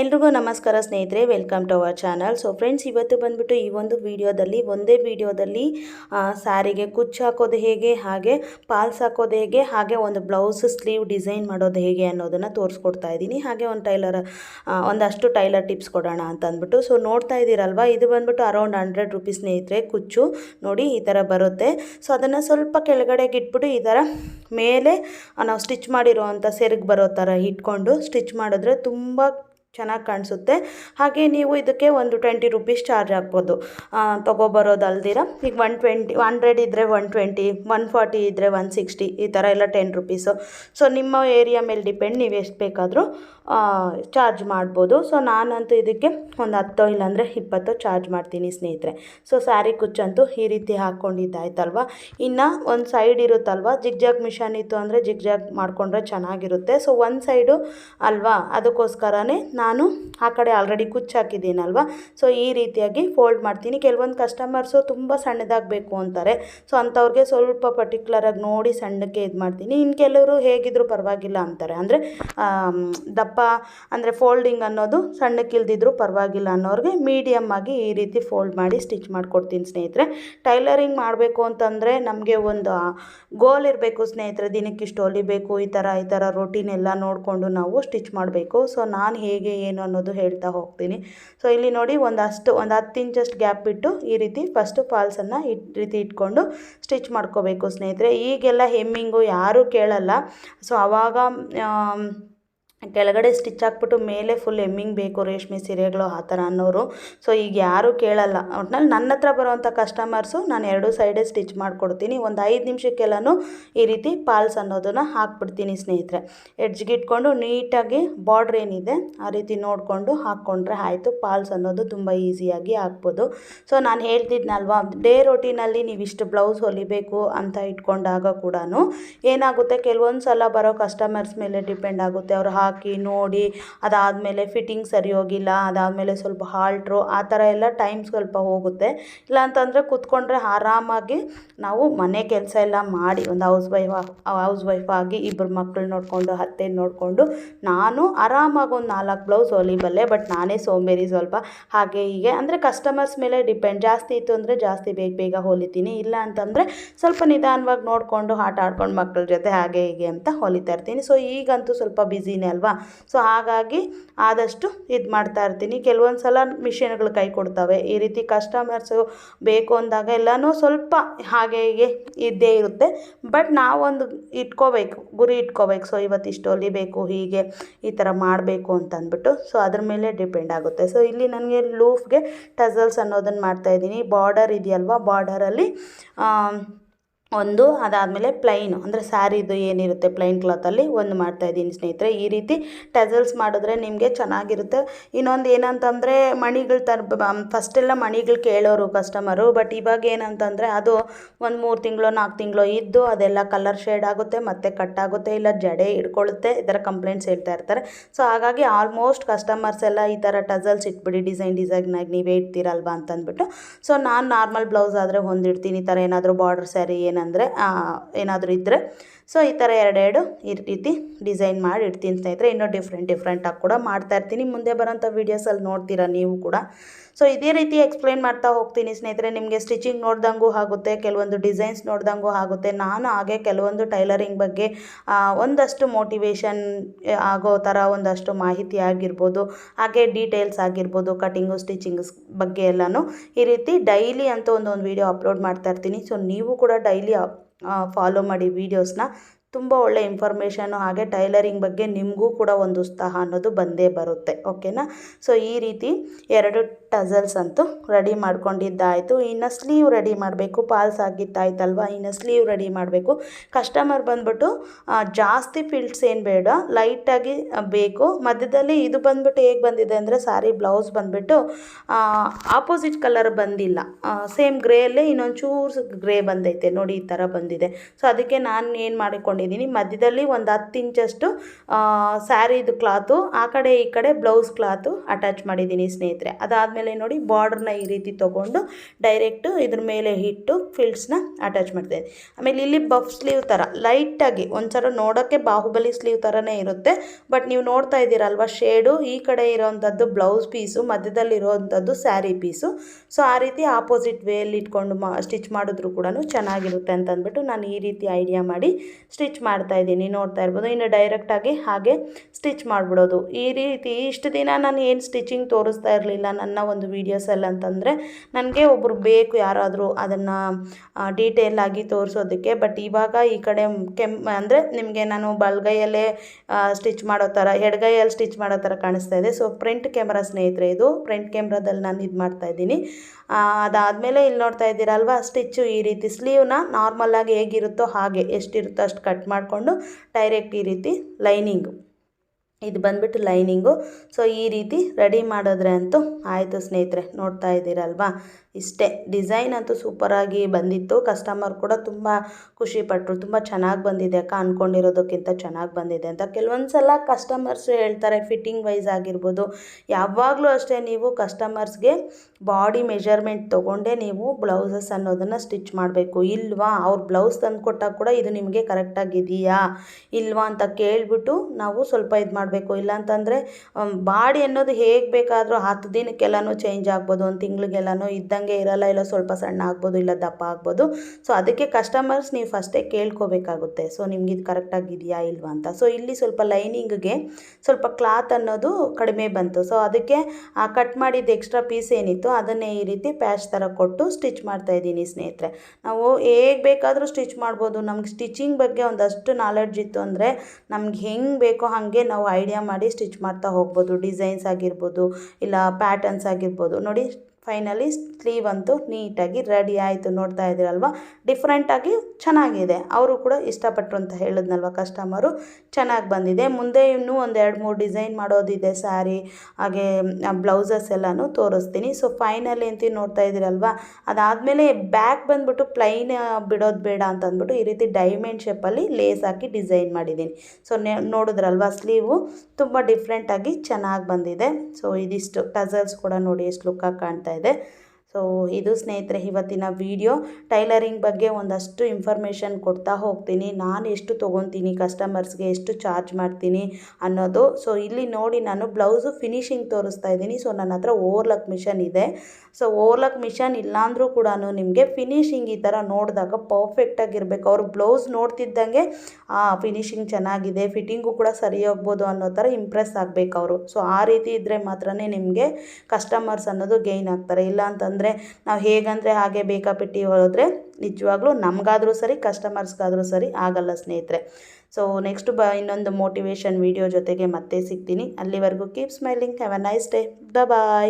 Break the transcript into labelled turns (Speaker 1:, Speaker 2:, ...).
Speaker 1: ಎಲ್ರಿಗೂ ನಮಸ್ಕಾರ ಸ್ನೇಹಿತರೆ welcome to our channel so friends ಇವತ್ತು ಬಂದ್ಬಿಟ್ಟು ಈ ಒಂದು ವಿಡಿಯೋದಲ್ಲಿ, ಒಂದೇ ವಿಡಿಯೋದಲ್ಲಿ ಸ್ಯಾರಿಗೆ ಕುಚ್ಚು ಹಾಕೋದು ಹೇಗೆ, ಹಾಗೆ ಪಾಲ್ಸ್ ಹಾಕೋದು ಹೇಗೆ, ಹಾಗೆ ಒಂದು ಬ್ಲೌಸ್ ಸ್ಲೀವ್ ಡಿಸೈನ್ ಮಾಡೋದು ಹೇಗೆ ಅನ್ನೋದನ್ನು ತೋರಿಸ್ಕೊಡ್ತಾ ಇದ್ದೀನಿ. ಹಾಗೆ ಒಂದು ಟೈಲರ್ ಒಂದಷ್ಟು ಟೈಲರ್ ಟಿಪ್ಸ್ ಕೊಡೋಣ ಅಂತ ಅಂದ್ಬಿಟ್ಟು ಸೊ ನೋಡ್ತಾ ಇದ್ದೀರಲ್ವ, ಇದು ಬಂದ್ಬಿಟ್ಟು ಅರೌಂಡ್ ಹಂಡ್ರೆಡ್ ರುಪೀಸ್ ಸ್ನೇಹಿತರೆ ಕುಚ್ಚು. ನೋಡಿ, ಈ ಥರ ಬರುತ್ತೆ. ಸೊ ಅದನ್ನು ಸ್ವಲ್ಪ ಕೆಳಗಡೆಗೆ ಇಟ್ಬಿಟ್ಟು ಈ ಥರ ಮೇಲೆ ನಾವು ಸ್ಟಿಚ್ ಮಾಡಿರೋ ಅಂಥ ಸೆರಗು ಬರೋ ಥರ ಇಟ್ಕೊಂಡು ಸ್ಟಿಚ್ ಮಾಡಿದ್ರೆ ತುಂಬ ಚೆನ್ನಾಗಿ ಕಾಣಿಸುತ್ತೆ. ಹಾಗೆ ನೀವು ಇದಕ್ಕೆ ಒಂದು ಟ್ವೆಂಟಿ ರುಪೀಸ್ ಚಾರ್ಜ್ ಹಾಕ್ಬೋದು. ತೊಗೊಬರೋದು ಅಲ್ದಿರ ಈಗ ಒನ್ ಟ್ವೆಂಟಿ ಹಂಡ್ರೆಡ್ ಇದ್ದರೆ ಒನ್ ಟ್ವೆಂಟಿ ಒನ್ ಫಾರ್ಟಿ ಇದ್ದರೆ ಒನ್ ಸಿಕ್ಸ್ಟಿ ಈ ಥರ ಎಲ್ಲ ಟೆನ್ ರುಪೀಸು ಸೊ ನಿಮ್ಮ ಏರಿಯಾ ಮೇಲೆ ಡಿಪೆಂಡ್ ನೀವು ಎಷ್ಟು ಬೇಕಾದರೂ ಚಾರ್ಜ್ ಮಾಡ್ಬೋದು. ಸೊ ನಾನಂತೂ ಇದಕ್ಕೆ ಒಂದು ಹತ್ತೋ ಇಲ್ಲಾಂದರೆ ಇಪ್ಪತ್ತೋ ಚಾರ್ಜ್ ಮಾಡ್ತೀನಿ ಸ್ನೇಹಿತರೆ. ಸೊ ಸ್ಯಾರಿ ಕುಚ್ಚಂತೂ ಈ ರೀತಿ ಹಾಕ್ಕೊಂಡಿದ್ದಾಯ್ತಲ್ವ ಇನ್ನು ಒಂದು ಸೈಡ್ ಇರುತ್ತಲ್ವ? ಜಿಗ್ಜಾಗ್ ಮಿಷನ್ ಇತ್ತು ಅಂದರೆ ಜಿಗ್ಜಾಗ್ ಮಾಡಿಕೊಂಡ್ರೆ ಚೆನ್ನಾಗಿರುತ್ತೆ. ಸೊ ಒಂದು ಸೈಡು ಅಲ್ವಾ? ಅದಕ್ಕೋಸ್ಕರನೇ ನಾನು ಆ ಕಡೆ ಆಲ್ರೆಡಿ ಕುಚ್ಚು ಹಾಕಿದ್ದೀನಲ್ವ? ಸೊ ಈ ರೀತಿಯಾಗಿ ಫೋಲ್ಡ್ ಮಾಡ್ತೀನಿ. ಕೆಲವೊಂದು ಕಸ್ಟಮರ್ಸು ತುಂಬ ಸಣ್ಣದಾಗಬೇಕು ಅಂತಾರೆ. ಸೊ ಅಂಥವ್ರಿಗೆ ಸ್ವಲ್ಪ ಪರ್ಟಿಕ್ಯುಲರಾಗಿ ನೋಡಿ ಸಣ್ಣಕ್ಕೆ ಇದು ಮಾಡ್ತೀನಿ. ಇನ್ನು ಕೆಲವರು ಹೇಗಿದ್ರು ಪರವಾಗಿಲ್ಲ ಅಂತಾರೆ. ಅಂದರೆ ದಪ್ಪ, ಅಂದರೆ ಫೋಲ್ಡಿಂಗ್ ಅನ್ನೋದು ಸಣ್ಣಕ್ಕೆ ಇಲ್ದಿದ್ರೂ ಪರವಾಗಿಲ್ಲ ಅನ್ನೋರಿಗೆ ಮೀಡಿಯಮ್ ಆಗಿ ಈ ರೀತಿ ಫೋಲ್ಡ್ ಮಾಡಿ ಸ್ಟಿಚ್ ಮಾಡಿಕೊಡ್ತೀನಿ ಸ್ನೇಹಿತರೆ. ಟೈಲರಿಂಗ್ ಮಾಡಬೇಕು ಅಂತಂದರೆ ನಮಗೆ ಒಂದು ಗೋಲ್ ಇರಬೇಕು ಸ್ನೇಹಿತರೆ. ದಿನಕ್ಕೆ ಇಷ್ಟು ಹೊಲಿಬೇಕು ಈ ಥರ ಈ ಥರ ರೊಟೀನ್ ಎಲ್ಲ ನೋಡಿಕೊಂಡು ನಾವು ಸ್ಟಿಚ್ ಮಾಡಬೇಕು. ಸೊ ನಾನು ಹೇಗೆ ಏನು ಅನ್ನೋದು ಹೇಳ್ತಾ ಹೋಗ್ತೀನಿ. ಸೊ ಇಲ್ಲಿ ನೋಡಿ ಒಂದಷ್ಟು, ಒಂದು ಹತ್ತು ಇಂಚಷ್ಟು ಗ್ಯಾಪ್ ಬಿಟ್ಟು ಈ ರೀತಿ ಫಸ್ಟು ಫಾಲ್ಸನ್ನು ಈ ರೀತಿ ಇಟ್ಕೊಂಡು ಸ್ಟಿಚ್ ಮಾಡ್ಕೋಬೇಕು ಸ್ನೇಹಿತರೆ. ಈಗೆಲ್ಲ ಹೆಮ್ಮಿಂಗು ಯಾರೂ ಕೇಳಲ್ಲ. ಸೊ ಆವಾಗ ಕೆಳಗಡೆ ಸ್ಟಿಚ್ ಹಾಕ್ಬಿಟ್ಟು ಮೇಲೆ ಫುಲ್ ಎಮ್ಮಿಂಗ್ ಬೇಕು, ರೇಷ್ಮೆ ಸೀರೆಗಳು ಆ ಥರ ಅನ್ನೋರು. ಸೊ ಈಗ ಯಾರೂ ಕೇಳಲ್ಲ. ಒಟ್ನಲ್ಲಿ ನನ್ನ ಹತ್ರ ಬರುವಂಥ ಕಸ್ಟಮರ್ಸು ನಾನು ಎರಡು ಸೈಡೇ ಸ್ಟಿಚ್ ಮಾಡಿಕೊಡ್ತೀನಿ. ಒಂದು ಐದು ನಿಮಿಷಕ್ಕೆಲ್ಲನೂ ಈ ರೀತಿ ಪಾಲ್ಸ್ ಅನ್ನೋದನ್ನು ಹಾಕ್ಬಿಡ್ತೀನಿ ಸ್ನೇಹಿತರೆ. ಎಡ್ಜ್ಗೆ ಇಟ್ಕೊಂಡು ನೀಟಾಗಿ ಬಾರ್ಡ್ರ್ ಏನಿದೆ, ಆ ರೀತಿ ನೋಡಿಕೊಂಡು ಹಾಕ್ಕೊಂಡ್ರೆ ಆಯಿತು. ಪಾಲ್ಸ್ ಅನ್ನೋದು ತುಂಬ ಈಸಿಯಾಗಿ ಹಾಕ್ಬೋದು ಸೊ ನಾನು ಹೇಳ್ತಿದ್ನಲ್ವಾ ಡೇ ರೊಟೀನಲ್ಲಿ ನೀವು ಇಷ್ಟು ಬ್ಲೌಸ್ ಹೊಲಿಬೇಕು ಅಂತ ಇಟ್ಕೊಂಡಾಗ ಕೂಡ ಏನಾಗುತ್ತೆ? ಕೆಲವೊಂದು ಸಲ ಬರೋ ಕಸ್ಟಮರ್ಸ್ ಮೇಲೆ ಡಿಪೆಂಡ್ ಆಗುತ್ತೆ. ಅವ್ರು ಹಾಕಿ ನೋಡಿ, ಅದಾದಮೇಲೆ ಫಿಟ್ಟಿಂಗ್ ಸರಿ ಹೋಗಿಲ್ಲ, ಅದಾದಮೇಲೆ ಸ್ವಲ್ಪ ಹಾಲ್ಟ್ರು ಆ ಥರ ಎಲ್ಲ ಟೈಮ್ ಸ್ವಲ್ಪ ಹೋಗುತ್ತೆ. ಇಲ್ಲ ಅಂತಂದರೆ ಕೂತ್ಕೊಂಡ್ರೆ ಆರಾಮಾಗಿ ನಾವು ಮನೆ ಕೆಲಸ ಎಲ್ಲ ಮಾಡಿ, ಒಂದು ಹೌಸ್ ವೈಫ್ ಹೌಸ್ ವೈಫ್ ಆಗಿ ಇಬ್ಬರು ಮಕ್ಕಳು ನೋಡಿಕೊಂಡು ಹತ್ತೆ ನೋಡಿಕೊಂಡು ನಾನು ಆರಾಮಾಗಿ ಒಂದು ನಾಲ್ಕು ಬ್ಲೌಸ್ ಹೊಲಿಬಲ್ಲೆ ಬಟ್ ನಾನೇ ಸೋಂಬೇರಿ ಸ್ವಲ್ಪ. ಹಾಗೆ ಹೀಗೆ, ಅಂದರೆ ಕಸ್ಟಮರ್ಸ್ ಮೇಲೆ ಡಿಪೆಂಡ್ ಜಾಸ್ತಿ ಇತ್ತು ಅಂದರೆ ಜಾಸ್ತಿ ಬೇಗ ಬೇಗ ಹೊಲಿತೀನಿ, ಇಲ್ಲ ಅಂತಂದರೆ ಸ್ವಲ್ಪ ನಿಧಾನವಾಗಿ ನೋಡಿಕೊಂಡು, ಆಟ ಆಡ್ಕೊಂಡು ಮಕ್ಕಳ ಜೊತೆ ಹಾಗೆ ಹೀಗೆ ಅಂತ ಹೊಲಿತಾ ಇರ್ತೀನಿ. ಸೊ ಈಗಂತೂ ಸ್ವಲ್ಪ ಬ್ಯುಸಿನೇ ಅಲ್ವಾ? ಸೊ ಹಾಗಾಗಿ ಆದಷ್ಟು ಇದು ಮಾಡ್ತಾ ಇರ್ತೀನಿ. ಕೆಲವೊಂದು ಸಲ ಮಿಷಿನ್ಗಳು ಕೈ ಕೊಡ್ತವೆ. ಈ ರೀತಿ ಕಸ್ಟಮರ್ಸು ಬೇಕು ಅಂದಾಗ ಎಲ್ಲನೂ ಸ್ವಲ್ಪ ಹಾಗೆ ಹೀಗೆ ಇದ್ದೇ ಇರುತ್ತೆ. ಬಟ್ ನಾವೊಂದು ಇಟ್ಕೋಬೇಕು, ಗುರಿ ಇಟ್ಕೋಬೇಕು. ಸೊ ಇವತ್ತು ಇಷ್ಟು ಹೊಲಿಬೇಕು ಹೀಗೆ ಈ ಥರ ಮಾಡಬೇಕು ಅಂತ ಅಂದ್ಬಿಟ್ಟು ಸೊ ಅದ್ರ ಮೇಲೆ ಡಿಪೆಂಡ್ ಆಗುತ್ತೆ. ಸೊ ಇಲ್ಲಿ ನನಗೆ ಲೂಫ್ಗೆ ಟಸಲ್ಸ್ ಅನ್ನೋದನ್ನು ಮಾಡ್ತಾಯಿದ್ದೀನಿ ಬಾರ್ಡರ್ ಇದೆಯಲ್ವಾ? ಬಾರ್ಡರಲ್ಲಿ ಒಂದು ಅದಾದಮೇಲೆ ಪ್ಲೈನ್ ಅಂದರೆ ಸ್ಯಾರಿದು ಏನಿರುತ್ತೆ ಪ್ಲೈನ್ ಕ್ಲಾತಲ್ಲಿ ಒಂದು ಮಾಡ್ತಾ ಇದ್ದೀನಿ ಸ್ನೇಹಿತರೆ. ಈ ರೀತಿ ಟೆಸಲ್ಸ್ ಮಾಡಿದ್ರೆ ನಿಮಗೆ ಚೆನ್ನಾಗಿರುತ್ತೆ. ಇನ್ನೊಂದು ಏನಂತಂದರೆ ಮಣಿಗಳು ತರ ಫಸ್ಟೆಲ್ಲ ಮಣಿಗಳು ಕೇಳೋರು ಕಸ್ಟಮರು ಬಟ್ ಇವಾಗ ಏನಂತಂದರೆ ಅದು ಒಂದು ಮೂರು ತಿಂಗಳು ನಾಲ್ಕು ತಿಂಗಳು ಇದ್ದು ಅದೆಲ್ಲ ಕಲರ್ ಶೇಡ್ ಆಗುತ್ತೆ, ಮತ್ತು ಕಟ್ ಆಗುತ್ತೆ, ಇಲ್ಲ ಜಡೆ ಹಿಡ್ಕೊಳ್ಳುತ್ತೆ ಈ ಥರ ಕಂಪ್ಲೇಂಟ್ಸ್ ಹೇಳ್ತಾ ಇರ್ತಾರೆ. ಸೊ ಹಾಗಾಗಿ ಆಲ್ಮೋಸ್ಟ್ ಕಸ್ಟಮರ್ಸ್ ಎಲ್ಲ ಈ ಥರ ಟಸಲ್ಸ್ ಇಟ್ಬಿಡಿ ಡಿಸೈನ್ ಡಿಸೈನಾಗಿ ನೀವೇ ಇಡ್ತೀರಲ್ವಾ ಅಂತಂದ್ಬಿಟ್ಟು. ಸೊ ನಾನು ನಾರ್ಮಲ್ ಬ್ಲೌಸ್ ಆದರೆ ಹೊಂದಿಡ್ತೀನಿ ಈ ಥರ ಏನಾದರೂ ಬಾರ್ಡರ್ ಸ್ಯಾರಿ ಏನಂದರೆ ಏನಾದರೂ ಇದ್ದರೆ ಸೊ, ಈ ಥರ ಎರಡೆರಡು ಈ ರೀತಿ ಡಿಸೈನ್ ಮಾಡಿ ಇಡ್ತೀನಿ ಸ್ನೇಹಿತರೆ. ಇನ್ನೂ ಡಿಫ್ರೆಂಟ್ ಡಿಫ್ರೆಂಟಾಗಿ ಕೂಡ ಮಾಡ್ತಾ ಇರ್ತೀನಿ. ಮುಂದೆ ಬರೋಂಥ ವೀಡಿಯೋಸಲ್ಲಿ ನೋಡ್ತೀರಾ ನೀವು ಕೂಡ. ಸೊ ಇದೇ ರೀತಿ ಎಕ್ಸ್ಪ್ಲೈನ್ ಮಾಡ್ತಾ ಹೋಗ್ತೀನಿ ಸ್ನೇಹಿತರೆ. ನಿಮಗೆ ಸ್ಟಿಚಿಂಗ್ ನೋಡ್ದಂಗೂ ಆಗುತ್ತೆ, ಕೆಲವೊಂದು ಡಿಸೈನ್ಸ್ ನೋಡ್ದಂಗೂ ಆಗುತ್ತೆ. ನಾನು ಹಾಗೆ ಕೆಲವೊಂದು ಟೈಲರಿಂಗ್ ಬಗ್ಗೆ ಒಂದಷ್ಟು ಮೋಟಿವೇಶನ್ ಆಗೋ ಥರ ಒಂದಷ್ಟು ಮಾಹಿತಿ ಆಗಿರ್ಬೋದು, ಹಾಗೆ ಡೀಟೇಲ್ಸ್ ಆಗಿರ್ಬೋದು ಕಟಿಂಗು ಸ್ಟಿಚಿಂಗ್ಸ್ ಬಗ್ಗೆ ಎಲ್ಲನೂ ಈ ರೀತಿ ಡೈಲಿ ಅಂತ ಒಂದೊಂದು ವೀಡಿಯೋ ಅಪ್ಲೋಡ್ ಮಾಡ್ತಾ ಇರ್ತೀನಿ. ಸೊ ನೀವು ಕೂಡ ಡೈಲಿ ಫಾಲೋ ಮಾಡಿ ವೀಡಿಯೋಸ್ನ ತುಂಬ ಒಳ್ಳೆ ಇನ್ಫಾರ್ಮೇಷನು ಹಾಗೆ ಟೈಲರಿಂಗ್ ಬಗ್ಗೆ ನಿಮಗೂ ಕೂಡ ಒಂದು ಉತ್ಸಾಹ ಅನ್ನೋದು ಬಂದೇ ಬರುತ್ತೆ ಓಕೆನಾ ಸೊ ಈ ರೀತಿ ಎರಡು ಟಸಲ್ಸ್ ಅಂತೂ ರೆಡಿ ಮಾಡ್ಕೊಂಡಿದ್ದಾಯಿತು. ಇನ್ನು ಸ್ಲೀವ್ ರೆಡಿ ಮಾಡಬೇಕು ಪಾಲ್ಸ್ ಆಗಿತ್ತಾಯ್ತಲ್ವ ಇನ್ನು ಸ್ಲೀವ್ ರೆಡಿ ಮಾಡಬೇಕು. ಕಸ್ಟಮರ್ ಬಂದ್ಬಿಟ್ಟು ಜಾಸ್ತಿ ಫಿಲ್ಟ್ಸ್ ಏನು ಬೇಡ ಲೈಟಾಗಿ ಬೇಕು. ಮಧ್ಯದಲ್ಲಿ ಇದು ಬಂದ್ಬಿಟ್ಟು ಹೇಗೆ ಬಂದಿದೆ ಅಂದರೆ ಸಾರಿ ಬ್ಲೌಸ್ ಬಂದ್ಬಿಟ್ಟು ಆಪೋಸಿಟ್ ಕಲರ್ ಬಂದಿಲ್ಲ. ಸೇಮ್ ಗ್ರೇಯಲ್ಲೇ ಇನ್ನೊಂದು ಚೂರು ಗ್ರೇ ಬಂದೈತೆ. ನೋಡಿ, ಈ ಥರ ಬಂದಿದೆ. ಸೊ ಅದಕ್ಕೆ ನಾನು ಏನು ಮಾಡಿಕೊಂಡಿದ್ದೀನಿ ಇಟ್ಕೊಂಡಿದ್ದೀನಿ ಮಧ್ಯದಲ್ಲಿ ಒಂದು ಹತ್ತು ಇಂಚಷ್ಟು ಸ್ಯಾರಿದು ಕ್ಲಾತು, ಆ ಕಡೆ ಈ ಕಡೆ ಬ್ಲೌಸ್ ಕ್ಲಾತು ಅಟ್ಯಾಚ್ ಮಾಡಿದ್ದೀನಿ ಸ್ನೇಹಿತರೆ. ಅದಾದಮೇಲೆ ನೋಡಿ ಬಾರ್ಡ್ರನ್ನ ಈ ರೀತಿ ತೊಗೊಂಡು ಡೈರೆಕ್ಟು ಇದ್ರ ಮೇಲೆ ಇಟ್ಟು ಫಿಲ್ಸ್ನ ಅಟ್ಯಾಚ್ ಮಾಡ್ತೀನಿ ಆಮೇಲೆ ಇಲ್ಲಿ ಬಫ್ ಸ್ಲೀವ್ ಥರ ಲೈಟಾಗಿ ಒಂಥರ ನೋಡೋಕ್ಕೆ ಬಾಹುಬಲಿ ಸ್ಲೀವ್ ಥರನೇ ಇರುತ್ತೆ. ಬಟ್ ನೀವು ನೋಡ್ತಾ ಇದ್ದೀರಲ್ವ, ಶೇಡು, ಈ ಕಡೆ ಇರೋವಂಥದ್ದು ಬ್ಲೌಸ್ ಪೀಸು, ಮಧ್ಯದಲ್ಲಿ ಇರೋವಂಥದ್ದು ಸ್ಯಾರಿ ಪೀಸು. ಸೊ, ಆ ರೀತಿ ಆಪೋಸಿಟ್ ವೇಯಲ್ಲಿ ಇಟ್ಕೊಂಡು ಮಾ, ಸ್ಟಿಚ್ ಮಾಡಿದ್ರು ಕೂಡ ಚೆನ್ನಾಗಿರುತ್ತೆ ಅಂತ ಅಂದ್ಬಿಟ್ಟು ನಾನು ಈ ರೀತಿ ಐಡಿಯಾ ಮಾಡಿ ಸ್ಟಿಚ್ ಮಾಡ್ತಾ ಇದ್ದೀನಿ, ನೋಡ್ತಾ ಇರ್ಬೋದು. ಇನ್ನು ಡೈರೆಕ್ಟಾಗಿ ಹಾಗೆ ಸ್ಟಿಚ್ ಮಾಡಿಬಿಡೋದು. ಈ ರೀತಿ ಇಷ್ಟು ದಿನ ನಾನು ಏನು ಸ್ಟಿಚಿಂಗ್ ತೋರಿಸ್ತಾ ಇರಲಿಲ್ಲ ನನ್ನ ಒಂದು ವೀಡಿಯೋಸಲ್ಲಿ ಅಂತಂದರೆ, ನನಗೆ ಒಬ್ಬರು ಬೇಕು ಯಾರಾದರೂ ಅದನ್ನು ಡೀಟೇಲ್ ಆಗಿ ತೋರಿಸೋದಕ್ಕೆ. ಬಟ್ ಇವಾಗ ಈ ಕಡೆ ಕೆಮ್, ಅಂದರೆ ನಿಮಗೆ ನಾನು ಬಲ್ಗೈಯಲ್ಲೇ ಸ್ಟಿಚ್ ಮಾಡೋ ಥರ ಎಡಗೈಯಲ್ಲಿ ಸ್ಟಿಚ್ ಮಾಡೋ ಥರ ಕಾಣಿಸ್ತಾ ಇದೆ. ಸೊ ಪ್ರಿಂಟ್ ಕ್ಯಾಮ್ರಾ ಸ್ನೇಹಿತರೆ, ಇದು ಪ್ರಿಂಟ್ ಕ್ಯಾಮ್ರಾದಲ್ಲಿ ನಾನು ಇದು ಮಾಡ್ತಾ ಇದ್ದೀನಿ. ಅದಾದಮೇಲೆ ಇಲ್ಲಿ ನೋಡ್ತಾ ಇದ್ದೀರಲ್ವ, ಸ್ಟಿಚ್ಚು ಈ ರೀತಿ ಸ್ಲೀವ್ನ ನಾರ್ಮಲಾಗಿ ಹೇಗಿರುತ್ತೋ ಹಾಗೆ, ಎಷ್ಟಿರುತ್ತೋ ಅಷ್ಟು ಕಟ್ ಮಾಡಿಕೊಂಡು ಡೈರೆಕ್ಟ್ ಈ ರೀತಿ ಲೈನಿಂಗು ಇದು ಬಂದ್ಬಿಟ್ಟು ಲೈನಿಂಗು. ಸೊ, ಈ ರೀತಿ ರೆಡಿ ಮಾಡಿದ್ರೆ ಅಂತೂ ಆಯಿತು ಸ್ನೇಹಿತರೆ, ನೋಡ್ತಾ ಇದ್ದೀರಲ್ವಾ? ಇಷ್ಟೇ. ಡಿಸೈನ್ ಅಂತೂ ಸೂಪರಾಗಿ ಬಂದಿತ್ತು. ಕಸ್ಟಮರ್ ಕೂಡ ತುಂಬ ಖುಷಿಪಟ್ಟರು ತುಂಬ ಚೆನ್ನಾಗಿ ಬಂದಿದೆ ಅಕ್ಕ ಅಂದ್ಕೊಂಡಿರೋದಕ್ಕಿಂತ ಚೆನ್ನಾಗಿ ಬಂದಿದೆ ಅಂತ. ಕೆಲವೊಂದು ಸಲ ಕಸ್ಟಮರ್ಸ್ ಹೇಳ್ತಾರೆ ಫಿಟ್ಟಿಂಗ್ ವೈಸ್ ಆಗಿರ್ಬೋದು. ಯಾವಾಗಲೂ ಅಷ್ಟೇ, ನೀವು ಕಸ್ಟಮರ್ಸ್ಗೆ ಬಾಡಿ ಮೆಜರ್ಮೆಂಟ್ ತೊಗೊಂಡೇ ನೀವು ಬ್ಲೌಸಸ್ ಅನ್ನೋದನ್ನು ಸ್ಟಿಚ್ ಮಾಡಬೇಕು. ಇಲ್ವಾ? ಅವ್ರ ಬ್ಲೌಸ್ ತಂದು ಕೊಟ್ಟಾಗ ಕೂಡ ಇದು ನಿಮಗೆ ಕರೆಕ್ಟಾಗಿದೆಯಾ ಇಲ್ವಾ? ಅಂತ ಕೇಳಿಬಿಟ್ಟು ನಾವು ಸ್ವಲ್ಪ ಇದು ಮಾಡಬೇಕು ಇಲ್ಲಾಂತಂದರೆ ಬಾಡಿ ಅನ್ನೋದು ಹೇಗೆ ಬೇಕಾದರೂ ಹತ್ತು ದಿನಕ್ಕೆಲ್ಲನೂ ಚೇಂಜ್ ಆಗ್ಬೋದು, ಒಂದು ತಿಂಗಳಿಗೆಲ್ಲನೂ ಇದ್ದಂಗೆ ಇರಲ್ಲ, ಇಲ್ಲ ಸ್ವಲ್ಪ ಸಣ್ಣ ಆಗ್ಬೋದು, ಇಲ್ಲ ದಪ್ಪ ಆಗ್ಬೋದು. ಸೊ ಅದಕ್ಕೆ ಕಸ್ಟಮರ್ಸ್ ನೀವು ಫಸ್ಟೇ ಕೇಳ್ಕೋಬೇಕಾಗುತ್ತೆ. ಸೊ ನಿಮ್ಗೆ ಇದು ಕರೆಕ್ಟಾಗಿದೆಯಾ ಇಲ್ವಾ ಅಂತ. ಸೊ ಇಲ್ಲಿ ಸ್ವಲ್ಪ ಲೈನಿಂಗ್ಗೆ ಸ್ವಲ್ಪ ಕ್ಲಾತ್ ಅನ್ನೋದು ಕಡಿಮೆ ಬಂತು. ಸೊ ಅದಕ್ಕೆ, ಆ ಕಟ್ ಮಾಡಿದ ಎಕ್ಸ್ಟ್ರಾ ಪೀಸ್ ಏನಿತ್ತು ಅದನ್ನೇ ಈ ರೀತಿ ಪ್ಯಾಚ್ ಥರ ಕೊಟ್ಟು ಸ್ಟಿಚ್ ಮಾಡ್ತಾ ಇದ್ದೀನಿ ಸ್ನೇಹಿತರೆ. ನಾವು ಹೇಗೆ ಬೇಕಾದರೂ ಸ್ಟಿಚ್ ಮಾಡ್ಬೋದು. ನಮ್ಗೆ ಸ್ಟಿಚಿಂಗ್ ಬಗ್ಗೆ ಒಂದಷ್ಟು ನಾಲೆಡ್ಜ್ ಇತ್ತು ಅಂದರೆ, ನಮ್ಗೆ ಹೆಂಗೆ ಬೇಕೋ ಹಾಗೆ ನಾವು ಐಡಿಯಾ ಮಾಡಿ ಸ್ಟಿಚ್ ಮಾಡ್ತಾ ಹೋಗ್ಬೋದು ಡಿಸೈನ್ಸ್ ಆಗಿರ್ಬೋದು ಇಲ್ಲ ಪ್ಯಾಟರ್ನ್ಸ್ ಆಗಿರ್ಬೋದು. ನೋಡಿ ಫೈನಲಿ ಸ್ಲೀವ್ ಅಂತೂ ನೀಟಾಗಿ ರೆಡಿ ಆಯಿತು. ನೋಡ್ತಾ ಇದ್ದೀರಲ್ವ? ಡಿಫ್ರೆಂಟಾಗಿ ಚೆನ್ನಾಗಿದೆ. ಅವರು ಕೂಡ ಇಷ್ಟಪಟ್ಟರು ಅಂತ ಹೇಳಿದ್ನಲ್ವ ಕಸ್ಟಮರು ಚೆನ್ನಾಗಿ ಬಂದಿದೆ. ಮುಂದೆ ಇನ್ನೂ ಒಂದು ಎರಡು ಮೂರು ಡಿಸೈನ್ ಮಾಡೋದಿದೆ ಸ್ಯಾರಿ ಹಾಗೆ ಬ್ಲೌಸಸ್ ಎಲ್ಲನೂ ತೋರಿಸ್ತೀನಿ. ಸೊ ಫೈನಲಿ ಅಂತ ನೋಡ್ತಾ ಇದ್ದೀರಲ್ವ? ಅದಾದಮೇಲೆ ಬ್ಯಾಕ್ ಬಂದುಬಿಟ್ಟು ಪ್ಲೈನ್ ಬಿಡೋದು ಬೇಡ ಅಂತ ಅಂದ್ಬಿಟ್ಟು ಈ ರೀತಿ ಡೈಮಂಡ್ ಶೇಪಲ್ಲಿ ಲೇಸ್ ಹಾಕಿ ಡಿಸೈನ್ ಮಾಡಿದ್ದೀನಿ. ಸೊ ನೋಡಿದ್ರಲ್ವ ಸ್ಲೀವು ತುಂಬ ಡಿಫ್ರೆಂಟಾಗಿ ಚೆನ್ನಾಗಿ ಬಂದಿದೆ. ಸೊ ಇದಿಷ್ಟು ಟಸಲ್ಸ್ ಕೂಡ ನೋಡಿ, ಎಷ್ಟು ಲುಕ್ಕಾಗಿ ಕಾಣ್ತಾ ಇದೆ ಸೊ ಇದು ಸ್ನೇಹಿತರೆ, ಇವತ್ತಿನ ವಿಡಿಯೋ ಟೈಲರಿಂಗ್ ಬಗ್ಗೆ ಒಂದಷ್ಟು ಇನ್ಫಾರ್ಮೇಷನ್ ಕೊಡ್ತಾ ಹೋಗ್ತೀನಿ. ನಾನು ಎಷ್ಟು ತೊಗೊತೀನಿ ಕಸ್ಟಮರ್ಸ್ಗೆ ಎಷ್ಟು ಚಾರ್ಜ್ ಮಾಡ್ತೀನಿ ಅನ್ನೋದು. ಸೊ ಇಲ್ಲಿ ನೋಡಿ ನಾನು ಬ್ಲೌಸು ಫಿನಿಶಿಂಗ್ ತೋರಿಸ್ತಾ ಇದ್ದೀನಿ. ಸೊ ನನ್ನ ಹತ್ರ ಓವರ್ಲಕ್ ಮಿಷನ್ ಇದೆ. ಸೊ ಓವರ್ಲಕ್ ಮಿಷನ್ ಇಲ್ಲಾಂದರೂ ಕೂಡ ನಿಮಗೆ ಫಿನಿಶಿಂಗ್ ಈ ಥರ ನೋಡಿದಾಗ ಪರ್ಫೆಕ್ಟಾಗಿರಬೇಕು ಅವ್ರು ಬ್ಲೌಸ್ ನೋಡ್ತಿದ್ದಂಗೆ ಫಿನಿಶಿಂಗ್ ಚೆನ್ನಾಗಿದೆ ಫಿಟ್ಟಿಂಗು ಕೂಡ ಸರಿ ಹೋಗ್ಬೋದು ಅನ್ನೋ ಥರ ಇಂಪ್ರೆಸ್ ಆಗಬೇಕು ಅವರು. ಸೊ ಆ ರೀತಿ ಇದ್ದರೆ ಮಾತ್ರ ನಿಮಗೆ ಕಸ್ಟಮರ್ಸ್ ಅನ್ನೋದು ಗೈನ್ ಆಗ್ತಾರೆ. ಇಲ್ಲ ಅಂತಂದರೆ ನಾವು ಹೇಗಂದರೆ ಹಾಗೆ ಬೇಕಾಬಿಟ್ಟಿ ಹೋದರೆ ನಿಜವಾಗ್ಲೂ ನಮಗಾದರೂ ಸರಿ ಕಸ್ಟಮರ್ಸ್ಗಾದರೂ ಸರಿ ಆಗಲ್ಲ ಸ್ನೇಹಿತರೆ. ಸೊ ನೆಕ್ಸ್ಟ್ ಬ, ಇನ್ನೊಂದು ಮೋಟಿವೇಶನ್ ವೀಡಿಯೋ ಜೊತೆಗೆ ಮತ್ತೆ ಸಿಗ್ತೀನಿ. ಅಲ್ಲಿವರೆಗೂ keep smiling have a nice day bye